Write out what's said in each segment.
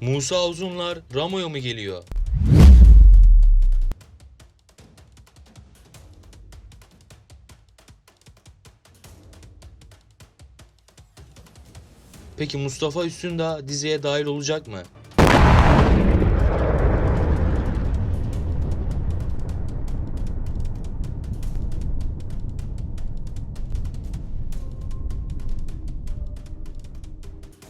Musa Uzunlar Ramo'ya mı geliyor? Peki Mustafa Üstündağ diziye dahil olacak mı?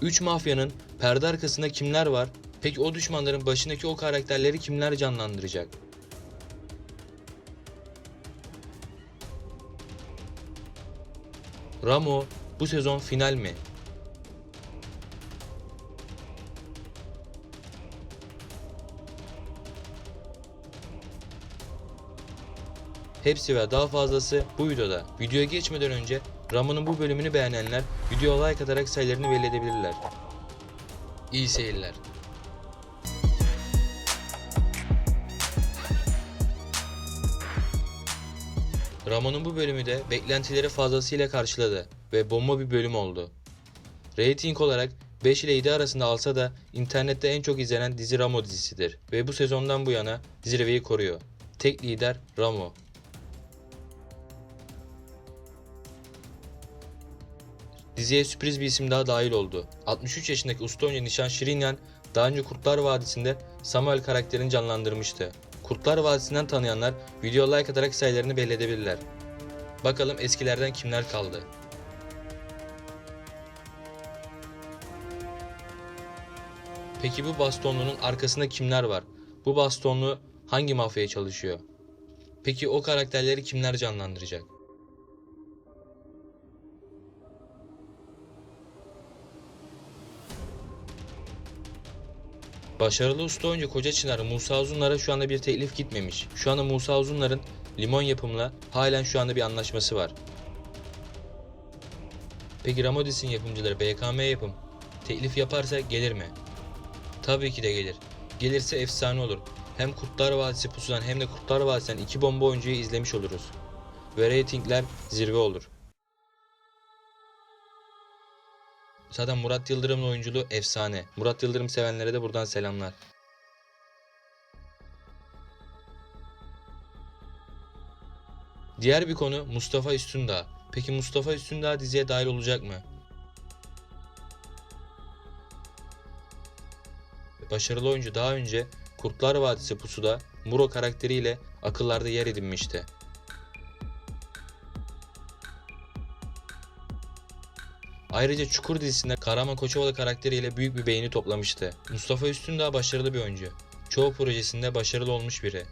Üç mafyanın perde arkasında kimler var? Peki o düşmanların başındaki o karakterleri kimler canlandıracak? Ramo bu sezon final mi? Hepsi ve daha fazlası bu videoda. Videoya geçmeden önce Ramo'nun bu bölümünü beğenenler videoya like atarak sayılarını belli edebilirler. İyi seyirler. Ramon'un bu bölümü de beklentileri fazlasıyla karşıladı ve bomba bir bölüm oldu. Rating olarak 5 ile 7 arasında alsa da internette en çok izlenen dizi Ramo dizisidir ve bu sezondan bu yana zirveyi koruyor. Tek lider Ramo. Diziye sürpriz bir isim daha dahil oldu. 63 yaşındaki usta oyuncu Nişan Şirinyan daha önce Kurtlar Vadisi'nde Samuel karakterini canlandırmıştı. Kurtlar Vadisi'nden tanıyanlar video like atarak sayılarını belli edebilirler. Bakalım eskilerden kimler kaldı. Peki bu bastonlunun arkasında kimler var? Bu bastonlu hangi mafyaya çalışıyor? Peki o karakterleri kimler canlandıracak? Başarılı usta oyuncu Koca Çınar Musa Uzunlar'a şu anda bir teklif gitmemiş. Şu anda Musa Uzunlar'ın limon yapımla halen şu anda bir anlaşması var. Peki Ramodis'in yapımcıları BKM yapım teklif yaparsa gelir mi? Tabii ki de gelir. Gelirse efsane olur. Hem Kurtlar Vadisi pusudan hem de Kurtlar Vadisi'nden iki bomba oyuncuyu izlemiş oluruz. Ve reytingler zirve olur. Zaten Murat Yıldırım'ın oyunculuğu efsane. Murat Yıldırım sevenlere de buradan selamlar. Diğer bir konu Mustafa Üstündağ. Peki Mustafa Üstündağ diziye dahil olacak mı? Başarılı oyuncu daha önce Kurtlar Vadisi Pusu'da Muro karakteriyle akıllarda yer edinmişti. Ayrıca Çukur dizisinde Kahraman Koçovalı karakteriyle büyük bir beğeni toplamıştı. Mustafa Üstündağ başarılı bir oyuncu. Çoğu projesinde başarılı olmuş biri.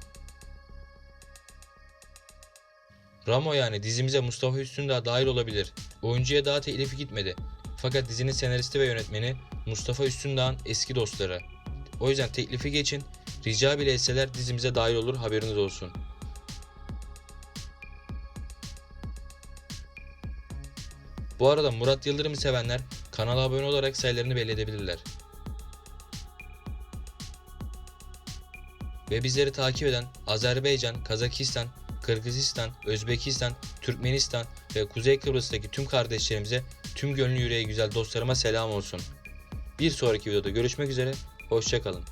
Ramo yani dizimize Mustafa Üstündağ dahil olabilir. Oyuncuya daha teklifi gitmedi. Fakat dizinin senaristi ve yönetmeni Mustafa Üstündağ'ın eski dostları. O yüzden teklifi geçin, rica bile etseler dizimize dahil olur haberiniz olsun. Bu arada Murat Yıldırım'ı sevenler kanala abone olarak sayılarını belli edebilirler. Ve bizleri takip eden Azerbaycan, Kazakistan, Kırgızistan, Özbekistan, Türkmenistan ve Kuzey Kıbrıs'taki tüm kardeşlerimize, tüm gönlü yüreği güzel dostlarıma selam olsun. Bir sonraki videoda görüşmek üzere, hoşçakalın.